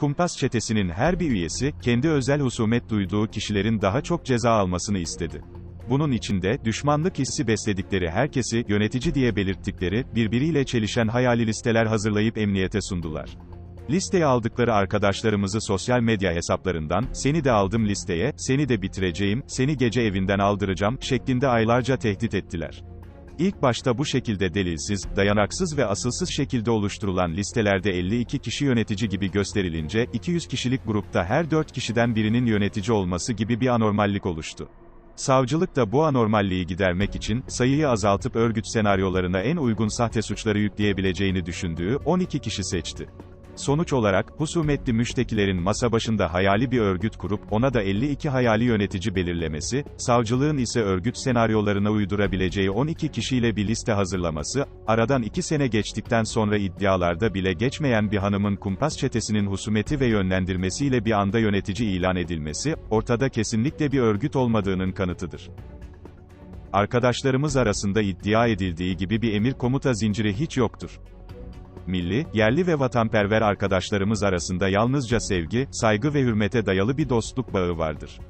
Kumpas çetesinin her bir üyesi, kendi özel husumet duyduğu kişilerin daha çok ceza almasını istedi. Bunun içinde, düşmanlık hissi besledikleri herkesi, yönetici diye belirttikleri, birbiriyle çelişen hayali listeler hazırlayıp emniyete sundular. Listeye aldıkları arkadaşlarımızı sosyal medya hesaplarından, seni de aldım listeye, seni de bitireceğim, seni gece evinden aldıracağım, şeklinde aylarca tehdit ettiler. İlk başta bu şekilde delilsiz, dayanaksız ve asılsız şekilde oluşturulan listelerde 52 kişi yönetici gibi gösterilince, 200 kişilik grupta her 4 kişiden birinin yönetici olması gibi bir anormallik oluştu. Savcılık da bu anormalliği gidermek için, sayıyı azaltıp örgüt senaryolarına en uygun sahte suçları yükleyebileceğini düşündüğü 12 kişi seçti. Sonuç olarak, husumetli müştekilerin masa başında hayali bir örgüt kurup, ona da 52 hayali yönetici belirlemesi, savcılığın ise örgüt senaryolarına uydurabileceği 12 kişiyle bir liste hazırlaması, aradan 2 sene geçtikten sonra iddialarda bile geçmeyen bir hanımın kumpas çetesinin husumeti ve yönlendirmesiyle bir anda yönetici ilan edilmesi, ortada kesinlikle bir örgüt olmadığının kanıtıdır. Arkadaşlarımız arasında iddia edildiği gibi bir emir komuta zinciri hiç yoktur milli, yerli ve vatanperver arkadaşlarımız arasında yalnızca sevgi, saygı ve hürmete dayalı bir dostluk bağı vardır.